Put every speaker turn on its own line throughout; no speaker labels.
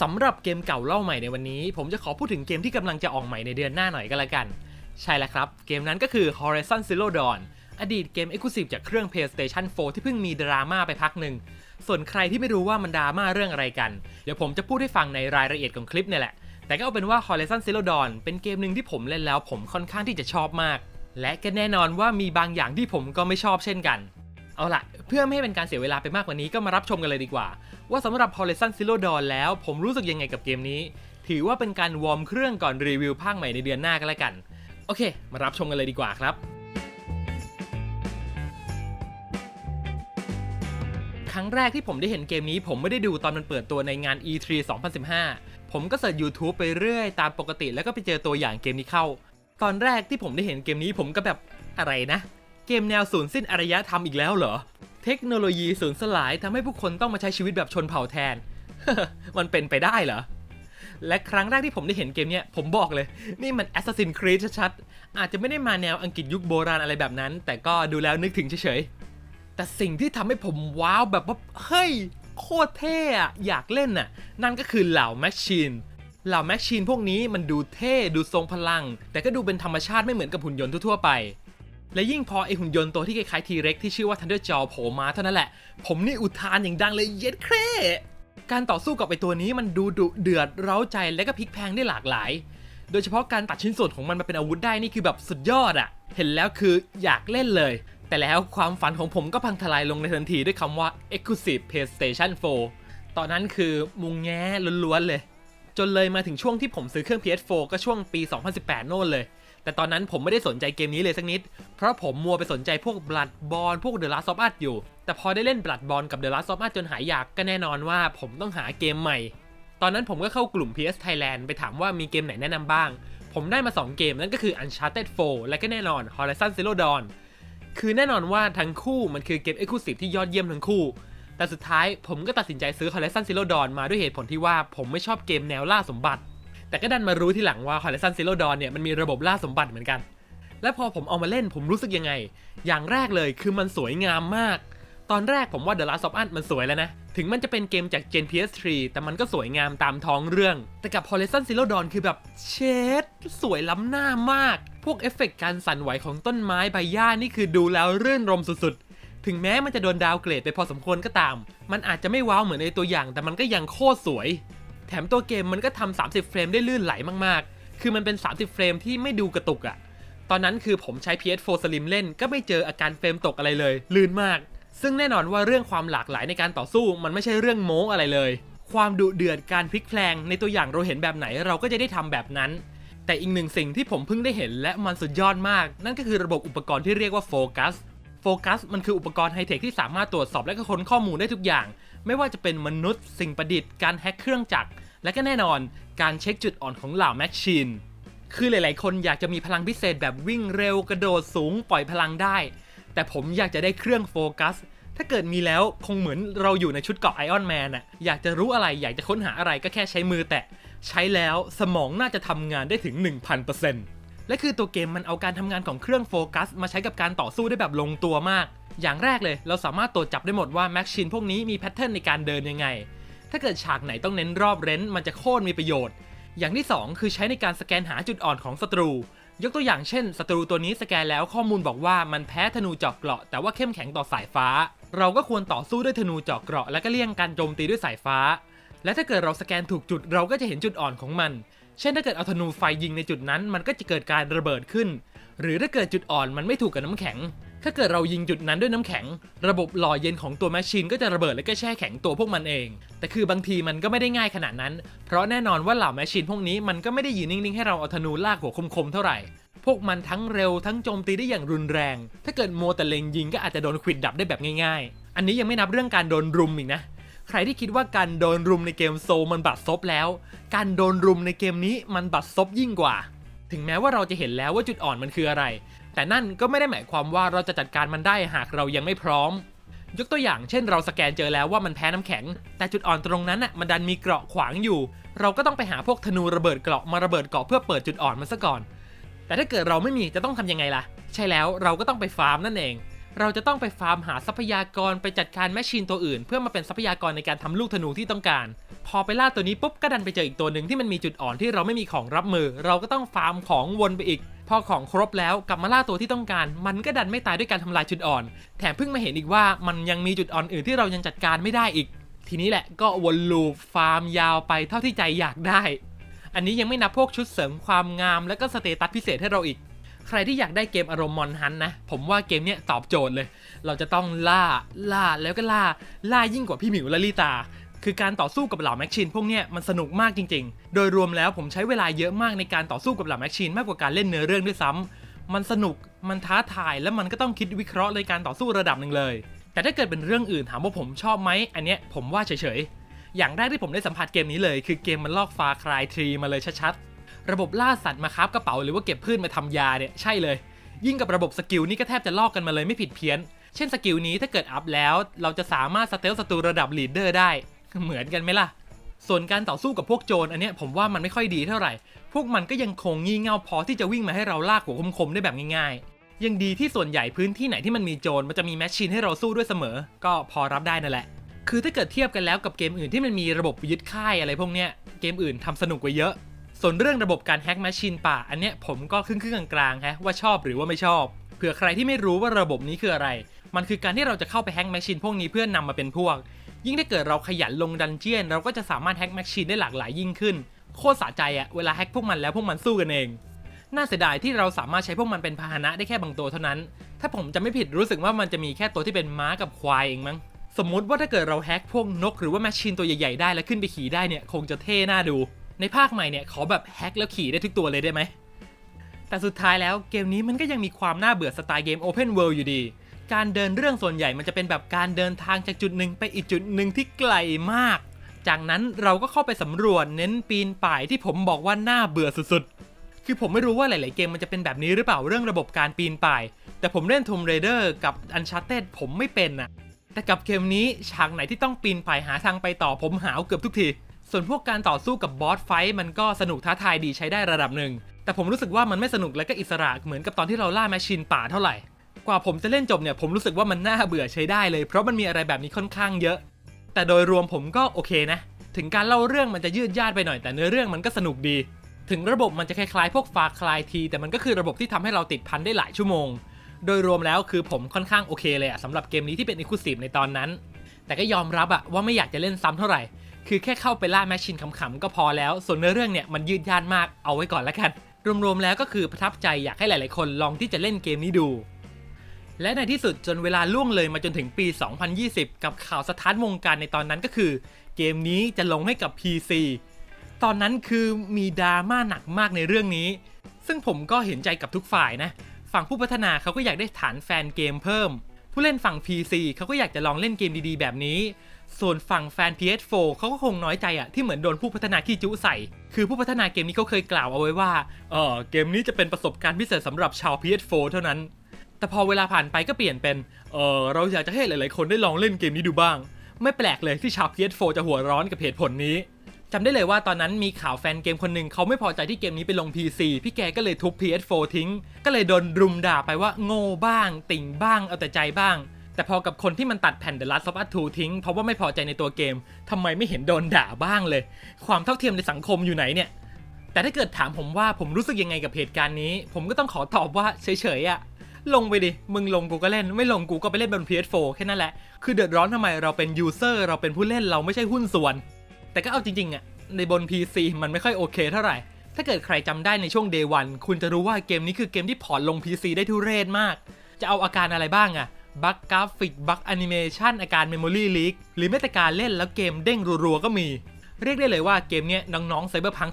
สำหรับเกมเก่าเล่าใหม่ในวันนี้ ผมจะขอพูดถึงเกมที่กำลังจะออกใหม่ในเดือนหน้าหน่อยก็แล้วกัน ใช่แล้วครับ เกมนั้นก็คือ Horizon Zero Dawn อดีตเกม Exclusive จากเครื่อง PlayStation 4 ที่เพิ่งมีดราม่าไปพักหนึ่ง ส่วนใครที่ไม่รู้ว่ามันดราม่าเรื่องอะไรกัน เดี๋ยวผมจะพูดให้ฟังในรายละเอียดของคลิปเนี่ยแหละ แต่ก็เอาเป็นว่า Horizon Zero Dawn เป็นเกมหนึ่งที่ผมเล่นแล้วผมค่อนข้างที่จะชอบมาก และก็แน่นอนว่ามีบางอย่างที่ผมก็ไม่ชอบเช่นกัน เอาล่ะเพื่อไม่ให้เป็นการเสียเวลาไปมากกว่านี้ก็มารับชมกันเลยดีกว่า ว่าสำหรับ Horizon Zero Dawn แล้วผมรู้สึกยังไงกับเกมนี้ ถือว่าเป็นการวอร์มเครื่องก่อนรีวิวภาคใหม่ในเดือนหน้าก็แล้วกัน โอเค มารับชมกันเลยดีกว่าครับครั้งแรกที่ผมได้เห็นเกมนี้ผมไม่ได้ดูตอนมันเปิดตัวในงาน E3 2015 ผมก็เสิร์ช YouTube ไปเรื่อยตามปกติแล้วก็ไปเจอตัวอย่างเกมนี้เข้า ตอนแรกที่ผมได้เห็นเกมนี้ผมก็แบบอะไรนะ เกมแนวสูญสิ้นอารยธรรมอีกแล้วเหรอ เทคโนโลยีสูญสลายทำให้ผู้คนต้องมาใช้ชีวิตแบบชนเผ่าแทน มันเป็นไปได้เหรอ และครั้งแรกที่ผมได้เห็นเกมเนี้ยผมบอกเลย นี่มัน Assassin's Creed ชัดๆ อาจจะไม่ได้มาแนวอังกฤษยุคโบราณอะไรแบบนั้น แต่ก็ดูแล้วนึกถึงเฉยๆ แต่สิ่งที่ทำให้ผมว้าวแบบว่าเฮ้ยโคตรเท่อะอยากเล่นน่ะ นั่นก็คือเหล่าแมชชีนเหล่าแมชชีนพวกนี้มันดูเท่ ดูทรงพลัง แต่ก็ดูเป็นธรรมชาติไม่เหมือนกับหุ่นยนต์ทั่วๆไป และยิ่งพอไอหุ่นยนต์ตัวที่คล้ายๆทีเร็กที่ชื่อว่า Thunder Jaw โผล่มาเท่านั้นแหละ ผมนี่อุทานอย่างดังเลยเย็ดเคร่การต่อสู้กับไอตัวนี้มันดูดุเดือดเร้าใจและก็พลิกแพลงได้หลากหลาย โดยเฉพาะการตัดชิ้นส่วนของมันมาเป็นอาวุธได้นี่คือแบบสุดยอดอะเห็นแล้วคืออยากเล่นเลย แต่แล้วความฝันของผมก็พังทลายลงในทันทีด้วยคำว่า Exclusive PlayStation 4 ตอนนั้นคือมุงแง้ล้วนๆเลย จนเลยมาถึงช่วงที่ผมซื้อเครื่อง PS4 ก็ช่วงปี 2018 โน่นเลย แต่ตอนนั้นผมไม่ได้สนใจเกมนี้เลยสักนิด เพราะผมมัวไปสนใจพวก b l o o d b o r n พวก The Last of Us อยู่ แต่พอได้เล่น b l o o d b o r n กับ The Last of Us จนหายอยากก็แน่นอนว่าผมต้องหาเกมใหม่ ตอนนั้นผมก็เข้ากลุ่ม PS Thailand ไปถามว่ามีเกมไหนแนะนำบ้าง ผมได้มา 2 เกมนั่นก็คือ Uncharted 4 และก็แน่นอน Horizon Zero Dawn คือแน่นอนว่าทั้งคู่มันคือเกม Exclusive ที่ยอดเยี่ยมทั้งคู่ แต่สุดท้ายผมก็ตัดสินใจซื้อ Horizon Zero Dawn มาด้วยเหตุผลที่ว่าผมไม่ชอบเกมแนวล่าสมบัติ แต่ก็ดันมารู้ที่หลังว่า Horizon Zero Dawn เนี่ยมันมีระบบล่าสมบัติเหมือนกัน และพอผมเอามาเล่นผมรู้สึกยังไง อย่างแรกเลยคือมันสวยงามมาก ตอนแรกผมว่า The Last of Us มันสวยแล้วนะ ถึงมันจะเป็นเกมจาก Gen PS3 แต่มันก็สวยงามตามท้องเรื่อง แต่กับ Horizon Zero Dawn คือแบบเชดสวยล้ำหน้ามาก พวกเอฟเฟกต์การสั่นไหวของต้นไม้ใบหญ้านี่คือดูแล้วรื่นรมสุดๆ ถึงแม้มันจะโดนดาวเกรดไปพอสมควรก็ตาม มันอาจจะไม่ว้าวเหมือนในตัวอย่าง แต่มันก็ยังโคตรสวย แถมตัวเกมมันก็ทำ30 เฟรมได้ลื่นไหลมากๆ คือมันเป็น 30 เฟรมที่ไม่ดูกระตุกอะตอนนั้นคือผมใช้ PS4 Slim เล่นก็ไม่เจออาการเฟรมตกอะไรเลย ลื่นมาก ซึ่งแน่นอนว่าเรื่องความหลากหลายในการต่อสู้ มันไม่ใช่เรื่องโม้อะไรเลย ความดุเดือดการพลิกแพลงในตัวอย่างเราเห็นแบบไหนเราก็จะได้ทำแบบนั้น แต่อีกหนึ่งสิ่งที่ผมเพิ่งได้เห็นและมันสุดยอดมาก นั่นก็คือระบบอุปกรณ์ที่เรียกว่าโฟกัส กัสมันคืออุปกรณ์ไฮเทคที่สามารถตรวจสอบและก็ค้นข้อมูลได้ทุกอย่าง ไม่ว่าจะเป็นมนุษย์ สิ่งประดิษฐ์การแฮ็กเครื่องจักร และก็แน่นอนการเช็คจุดอ่อนของเหล่าแมชชีนคือหลาย ๆ คนอยากจะมีพลังพิเศษแบบวิ่งเร็วกระโดดสูงปล่อยพลังได้ แต่ผมอยากจะได้เครื่องโฟกัส ถ้าเกิดมีแล้วคงเหมือนเราอยู่ในชุดเกราะไอออนแมนอะอยากจะรู้อะไรอยากจะค้นหาอะไรก็แค่ใช้มือแตะ ใช้แล้วสมองน่าจะทำงานได้ถึง 1000% และคือตัวเกมมันเอาการทำงานของเครื่องโฟกัส มาใช้กับการต่อสู้ได้แบบลงตัวมาก อย่างแรกเลย เราสามารถตรวจจับได้หมดว่าแม็กชินพวกนี้มีแพทเทิร์นในการเดินยังไง ถ้าเกิดฉากไหนต้องเน้นรอบเร้นมันจะโคตรมีประโยชน์ อย่างที่ 2 คือใช้ในการสแกนหาจุดอ่อนของศัตรู ยกตัวอย่างเช่นศัตรูตัวนี้สแกนแล้วข้อมูลบอกว่ามันแพ้ธนูเจาะเกราะแต่ว่าเข้มแข็งต่อสายฟ้า เราก็ควรต่อสู้ด้วยธนูเจาะเกราะและก็เลี่ยงการโจมตีด้วยสายฟ้า และถ้าเกิดเราสแกนถูกจุดเราก็จะเห็นจุดอ่อนของมัน เช่นถ้าเกิดเอาธนูไฟยิงในจุดนั้น มันก็จะเกิดการระเบิดขึ้น หรือถ้าเกิดจุดอ่อนมันไม่ถูกกับน้ำแข็ง ถ้าเกิดเรายิงจุดนั้นด้วยน้ำแข็ง ระบบหล่อเย็นของตัวแมชชีนก็จะระเบิดและก็แช่แข็งตัวพวกมันเอง แต่คือบางทีมันก็ไม่ได้ง่ายขนาดนั้น เพราะแน่นอนว่าเหล่าแมชชีนพวกนี้มันก็ไม่ได้ยืนนิ่งๆให้เราเอาธนูลากหัวคมๆเท่าไหร่พวกมันทั้งเร็วทั้งโจมตีได้อย่างรุนแรง ถ้าเกิดโมแต่เล็งยิงก็อาจจะโดนขวิดดับได้แบบง่ายๆ อันนี้ยังไม่นับเรื่องการโดนรุมอีกนะ ใครที่คิดว่าการโดนรุมในเกมโซมันบัดซบแล้ว การโดนรุมในเกมนี้มันบัดซบยิ่งกว่า ถึงแม้ว่าเราจะเห็นแล้วว่าจุดอ่อนมันคืออะไร แต่นั่นก็ไม่ได้หมายความว่าเราจะจัดการมันได้หากเรายังไม่พร้อม ยกตัวอย่างเช่นเราสแกนเจอแล้วว่ามันแพ้น้ำแข็ง แต่จุดอ่อนตรงนั้นน่ะมันดันมีเกราะขวางอยู่ เราก็ต้องไปหาพวกธนูระเบิดเกราะมาระเบิดเกราะเพื่อเปิดจุดอ่อนมันซะก่อน แต่ถ้าเกิดเราไม่มีจะต้องทำยังไงล่ะ ใช่แล้วเราก็ต้องไปฟาร์มนั่นเอง เราจะต้องไปฟาร์มหาทรัพยากรไปจัดการแมชชีนตัวอื่น เพื่อมาเป็นทรัพยากรในการทำลูกธนูที่ต้องการ พอไปล่าตัวนี้ปุ๊บก็ดันไปเจออีกตัวหนึ่งที่มันมีจุดอ่อนที่เราไม่มีของรับมือ เราก็ต้องฟาร์มของวนไปอีก พอของครบแล้วกลับมาล่าตัวที่ต้องการ มันก็ดันไม่ตายด้วยการทำลายจุดอ่อน แถมเพิ่งมาเห็นอีกว่ามันยังมีจุดอ่อนอื่นที่เรายังจัดการไม่ได้อีก ทีนี้แหละก็วนลูปฟาร์มยาวไปเท่าที่ใจอยากได้ อันนี้ยังไม่นับพวกชุดเสริมความงามและก็สเตตัสพิเศษให้เราอีก ใครที่อยากได้เกมอารมณ์มอนฮันนะ ผมว่าเกมเนี้ยตอบโจทย์เลย เราจะต้องล่าล่าแล้วก็ล่าล่ายิ่งกว่าพี่หมิวและลิตา คือการต่อสู้กับเหล่าแม็กชินพวกเนี้ยมันสนุกมากจริง ๆ โดยรวมแล้วผมใช้เวลาเยอะมากในการต่อสู้กับเหล่าแม็กชินมากกว่าการเล่นเนื้อเรื่องด้วยซ้ำมันสนุกมันท้าทายและมันก็ต้องคิดวิเคราะห์ในการต่อสู้ระดับหนึ่งเลย แต่ถ้าเกิดเป็นเรื่องอื่นถามว่าผมชอบไหมอันเนี้ยผมว่าเฉยๆอย่างแรกที่ผมได้สัมผัสเกมนี้เลย คือเกมมันลอกฟาคลายทรีมาเลยชัดๆ ระบบล่าสัตว์มาคราบกระเป๋าหรือว่าเก็บพืชมาทำยาเนี่ยใช่เลย ยิ่งกับระบบสกิลนี่ก็แทบจะลอกกันมาเลยไม่ผิดเพี้ยน เช่นสกิลนี้ถ้าเกิดอัพแล้ว เราจะสามารถสเตลศัตรูระดับลีดเดอร์ได้ เหมือนกันไหมล่ะ ส่วนการต่อสู้กับพวกโจรอันเนี้ยผมว่ามันไม่ค่อยดีเท่าไหร่ พวกมันก็ยังคงงี่เง่าพอที่จะวิ่งมาให้เราลากหัวคมๆได้แบบง่ายๆ ยังดีที่ส่วนใหญ่พื้นที่ไหนที่มันมีโจรมันจะมีแมชชีนให้เราสู้ด้วยเสมอ ก็พอรับได้นั่นแหละคือถ้าเกิดเทียบกันแล้วกับเกมอื่นที่มันมีระบบยึดค่ายอะไรพวกเนี้ยเกมอื่นทำสนุกกว่าเยอะ ส่วนเรื่องระบบการแฮ็กแมชชีนป่า อันเนี้ยผมก็ครึ่งๆกลางๆฮะว่าชอบหรือว่าไม่ชอบ เผื่อใครที่ไม่รู้ว่าระบบนี้คืออะไร มันคือการที่เราจะเข้าไปแฮ็กแมชชีนพวกนี้เพื่อนนำมาเป็นพวก ยิ่งถ้าเกิดเราขยันลงดันเจียน เราก็จะสามารถแฮ็กแมชชีนได้หลากหลายยิ่งขึ้น โคตรสะใจอะเวลาแฮ็กพวกมันแล้วพวกมันสู้กันเอง น่าเสียดายที่เราสามารถใช้พวกมันเป็นพาหนะได้แค่บางตัวเท่านั้น ถ้าผมจะไม่ผิดรู้สึกว่ามันจะมีแค่ตัวที่เป็นม้ากับควายเองมั้งสมมติว่าถ้าเกิดเราแฮ็กพวกนกหรือว่าแมชชีนตัวใหญ่ๆได้แล้วขึ้นไปขี่ได้เนี่ยคงจะเท่น่าดู ในภาคใหม่เนี่ยขอแบบแฮ็กแล้วขี่ได้ทุกตัวเลยได้ไหม แต่สุดท้ายแล้วเกมนี้มันก็ยังมีความน่าเบื่อสไตล์เกม Open World อยู่ดี การเดินเรื่องส่วนใหญ่มันจะเป็นแบบการเดินทางจากจุดหนึ่งไปอีกจุดหนึ่งที่ไกลมาก จากนั้นเราก็เข้าไปสำรวจเน้นปีนป่ายที่ผมบอกว่าน่าเบื่อสุดๆ คือผมไม่รู้ว่าหลาย ๆ เกมมันจะเป็นแบบนี้หรือเปล่าเรื่องระบบการปีนป่าย แต่ผมเล่น Tomb Raider กับ Uncharted ผมไม่เป็นอะแต่กับเกมนี้ฉากไหนที่ต้องปีนป่ายหาทางไปต่อผมหาวเกือบทุกที ส่วนพวกการต่อสู้กับบอสไฟท์มันก็สนุกท้าทายดีใช้ได้ระดับหนึ่ง แต่ผมรู้สึกว่ามันไม่สนุกและก็อิสระเหมือนกับตอนที่เราล่าแมชชีนป่าเท่าไหร่ กว่าผมจะเล่นจบเนี่ยผมรู้สึกว่ามันน่าเบื่อใช้ได้เลยเพราะมันมีอะไรแบบนี้ค่อนข้างเยอะ แต่โดยรวมผมก็โอเคนะ ถึงการเล่าเรื่องมันจะยืดยาดไปหน่อยแต่เนื้อเรื่องมันก็สนุกดี ถึงระบบมันจะคล้ายๆ พวกฟาคลายที แต่มันก็คือระบบที่ทำให้เราติดพันได้หลายชั่วโมง โดยรวมแล้วคือผมค่อนข้างโอเคเลยอะสำหรับเกมนี้ที่เป็นอี l u s i v e ในตอนนั้น แต่ก็ยอมรับอะว่าไม่อยากจะเล่นซ้ำเท่าไหร่ คือแค่เข้าไปล่าแมชชีนขำๆก็พอแล้ว ส่วนเนื้อเรื่องเนี่ยมันยืดยาดมากเอาไว้ก่อนแล้วกัน รวมๆแล้วก็คือประทับใจอยากให้หลายๆคนลองที่จะเล่นเกมนี้ดู และในที่สุดจนเวลาล่วงเลยมาจนถึงปี 2020 กับข่าวสถานวงการในตอนนั้นก็คือ เกมนี้จะลงให้กับ PC ตอนนั้นคือมีดราม่าหนักมากในเรื่องนี้ ซึ่งผมก็เห็นใจกับทุกฝ่ายนะ ฝั่งผู้พัฒนาเขาก็อยากได้ฐานแฟนเกมเพิ่ม ผู้เล่นฝั่ง PC เขาก็อยากจะลองเล่นเกมดีๆ แบบนี้ ส่วนฝั่งแฟน PS4 เขาก็คงน้อยใจอะที่เหมือนโดนผู้พัฒนาขี้จุใส่ คือผู้พัฒนาเกมนี้เขาเคยกล่าวเอาไว้ว่า เออเกมนี้จะเป็นประสบการณ์พิเศษสำหรับชาว PS4 เท่านั้น แต่พอเวลาผ่านไปก็เปลี่ยนเป็น เออเราอยากจะให้หลายๆคนได้ลองเล่นเกมนี้ดูบ้าง ไม่แปลกเลยที่ชาว PS4 จะหัวร้อนกับเหตุผลนี้ จำได้เลยว่าตอนนั้นมีข่าวแฟนเกมคนหนึ่งเขาไม่พอใจที่เกมนี้ไปลง PC พี่แกก็เลยทุบ PS4 ทิ้ง ก็เลยโดนรุมด่าไปว่าโง่บ้าง ติ่งบ้างเอาแต่ใจบ้าง แต่พอกับคนที่มันตัดแผ่น The Last of Us 2 ทิ้ง เพราะว่าไม่พอใจในตัวเกมทำไมไม่เห็นโดนด่าบ้างเลย ความเท่าเทียมในสังคมอยู่ไหนเนี่ยแต่ถ้าเกิดถามผมว่าผมรู้สึกยังไงกับเหตุการณ์นี้ ผมก็ต้องขอตอบว่าเฉยๆอะลงไปดิ มึงลงกูก็เล่น ไม่ลงกูก็ไปเล่นบน PS4 แค่นั้นแหละ คือเดือดร้อนทำไมเราเป็นยูเซอร์เราเป็นผู้เล่นเราไม่ใช่หุ้นส่วน แต่ก็เอาจริงๆอะในบน PC มันไม่ค่อยโอเคเท่าไหร่ ถ้าเกิดใครจำได้ในช่วง Day 1คุณจะรู้ว่าเกมนี้คือเกมที่พอร์ตลง PC ได้ทุเรศมาก จะเอาอาการอะไรบ้างอะบั๊กกราฟิกบั๊กแอนิเมชันอาการ Memory Leak หรือแม้แต่การเล่นแล้วเกมเด้งรัวๆก็มี เรียกได้เลยว่าเกมเนี้ยน้องๆ Cyberpunk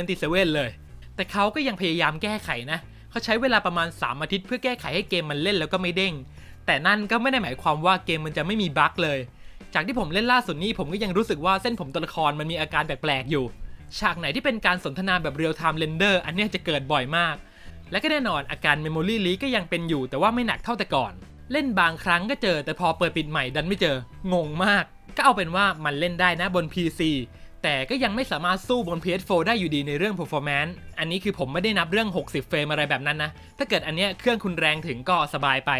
2077 เลย แต่เขาก็ยังพยายามแก้ไขนะ เขาใช้เวลาประมาณ 3 อาทิตย์เพื่อแก้ไขให้เกมมันเล่นแล้วก็ไม่เด้ง แต่นั่นก็ไม่ได้หมายความว่าเกมมันจะไม่มีบั๊กเลย จากที่ผมเล่นล่าสุดนี้ผมก็ยังรู้สึกว่าเส้นผมตัวละครมันมีอาการแปลกๆอยู่ ฉากไหนที่เป็นการสนทนาแบบเรียลไทม์เรนเดอร์อันนี้จะเกิดบ่อยมาก และก็แน่นอนอาการ Memory Leak ก็ยังเป็นอยู่ แต่ว่าไม่หนักเท่าแต่ก่อน เล่นบางครั้งก็เจอ แต่พอเปิดปิดใหม่ดันไม่เจองงมาก ก็เอาเป็นว่ามันเล่นได้นะบน PC แต่ก็ยังไม่สามารถสู้บน PS4 ได้อยู่ดีในเรื่อง performance อันนี้คือผมไม่ได้นับเรื่อง 60 เฟรมอะไรแบบนั้นนะ ถ้าเกิดอันเนี้ยเครื่องคุณแรงถึงก็สบายไป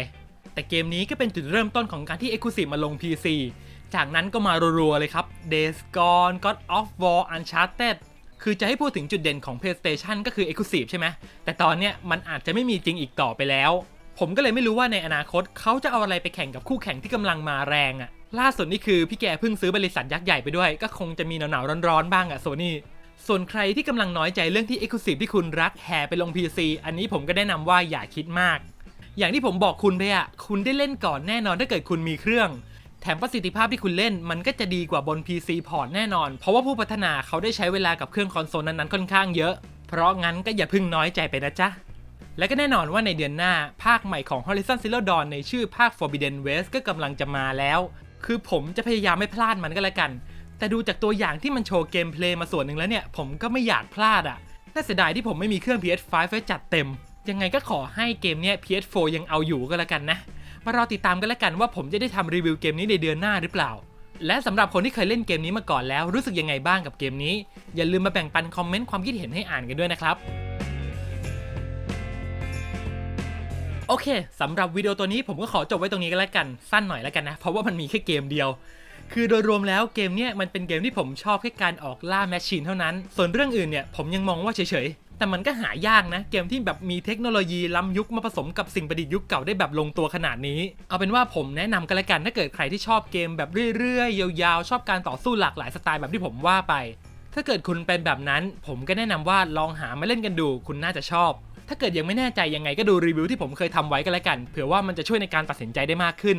แต่เกมนี้ก็เป็นจุดเริ่มต้นของการที่ Exclusive มาลง PC จากนั้นก็มารัวๆเลยครับ Days Gone God of War Uncharted คือจะให้พูดถึงจุดเด่นของ PlayStation ก็คือ Exclusive ใช่ไหม แต่ตอนเนี้ยมันอาจจะไม่มีจริงอีกต่อไปแล้ว ผมก็เลยไม่รู้ว่าในอนาคตเขาจะเอาอะไรไปแข่งกับคู่แข่งที่กำลังมาแรงอะล่าสุดนี่คือพี่แกเพิ่งซื้อบริษัทยักษ์ใหญ่ไปด้วย ก็คงจะมีหนาวๆร้อนๆบ้างอะโซนี่ส่วนใครที่กำลังน้อยใจเรื่องที่ Exclusive ที่คุณรักแห่ไปลง PC อันนี้ผมก็แนะนำว่าอย่าคิดมาก อย่างที่ผมบอกคุณไปอะคุณได้เล่นก่อนแน่นอนถ้าเกิดคุณมีเครื่อง แถมประสิทธิภาพที่คุณเล่นมันก็จะดีกว่าบน PC พอร์ตแน่นอน เพราะว่าผู้พัฒนาเขาได้ใช้เวลากับเครื่องคอนโซลนั้นๆค่อนข้างเยอะ เพราะงั้นก็อย่าพึ่งน้อยใจไปนะจ๊ะ และก็แน่นอนว่าในเดือนหน้า ภาคใหม่ของ Horizon Zero Dawn ในชื่อภาค Forbidden West ก็กำลังจะมาแล้ว คือผมจะพยายามไม่พลาดมันก็แล้วกัน แต่ดูจากตัวอย่างที่มันโชว์เกมเพลย์มาส่วนหนึ่งแล้วเนี่ย ผมก็ไม่อยากพลาดอะ่ะน่าเสียดายที่ผมไม่มีเครื่อง PS5 ไว้จัดเต็ม ยังไงก็ขอให้เกมเนี้ย PS4 ยังเอาอยู่ก็แล้วกันนะ มารอติดตามกันแล้วกันว่าผมจะได้ทำรีวิวเกมนี้ในเดือนหน้าหรือเปล่า และสำหรับคนที่เคยเล่นเกมนี้มาก่อนแล้วรู้สึกยังไงบ้างกับเกมนี้ อย่าลืมมาแบ่งปันคอมเมนต์ความคิดเห็นให้อ่านกันด้วยนะครับ โอเคสำหรับวิดีโอตัวนี้ผมก็ขอจบไว้ตรงนี้กันแล้วกัน สั้นหน่อยแล้วกันนะ เพราะว่ามันมีแค่เกมเดียว คือโดยรวมแล้วเกมเนี้ยมันเป็นเกมที่ผมชอบแค่การออกล่าแมชชีนเท่านั้น ส่วนเรื่องอื่นเนี่ยผมยังมองว่าเฉยๆ แต่มันก็หายากนะ เกมที่แบบมีเทคโนโลยีล้ำยุคมาผสมกับสิ่งประดิษฐ์ยุคเก่าได้แบบลงตัวขนาดนี้ เอาเป็นว่าผมแนะนำกันล้วกันถ้าเกิดใครที่ชอบเกมแบบเรื่อยๆ ยาวๆ ชอบการต่อสู้หลากหลายสไตล์แบบที่ผมว่าไป ถ้าเกิดคุณเป็นแบบนั้น ผมก็แนะนำว่าลองหามาเล่นกันดู คุณน่าจะชอบ ถ้าเกิดยังไม่แน่ใจยังไงก็ดูรีวิวที่ผมเคยทำไว้ก็แล้วกัน เผื่อว่ามันจะช่วยในการตัดสินใจได้มากขึ้น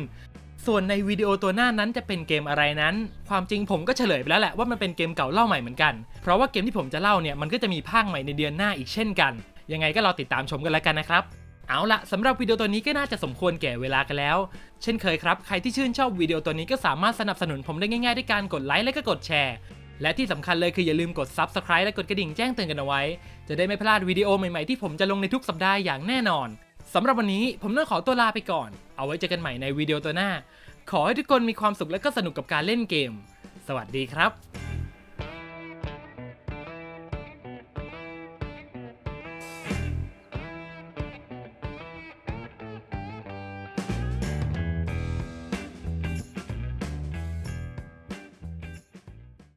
ส่วนในวิดีโอตัวหน้านั้นจะเป็นเกมอะไรนั้น ความจริงผมก็เฉลยไปแล้วแหละว่ามันเป็นเกมเก่าเล่าใหม่เหมือนกัน เพราะว่าเกมที่ผมจะเล่าเนี่ยมันก็จะมีภาคใหม่ในเดือนหน้าอีกเช่นกัน ยังไงก็รอติดตามชมกันแล้วกันนะครับเอาละสำหรับวิดีโอตัวนี้ก็น่าจะสมควรแก่เวลากันแล้ว เช่นเคยครับ ใครที่ชื่นชอบวิดีโอตัวนี้ก็สามารถสนับสนุนผมได้ง่ายๆด้วยการกดไลค์และก็กดแชร์ และที่สำคัญเลยคืออย่าลืมกด Subscribe และกดกระดิ่งแจ้งเตือนกันเอาไว้ จะได้ไม่พลาดวิดีโอใหม่ๆที่ผมจะลงในทุกสัปดาห์อย่างแน่นอน สำหรับวันนี้ผมต้องขอตัวลาไปก่อน เอาไว้เจอกันใหม่ในวิดีโอตัวหน้า ขอให้ทุกคนมีความสุขและก็สนุกกับการเล่นเกม สวัสดีครับ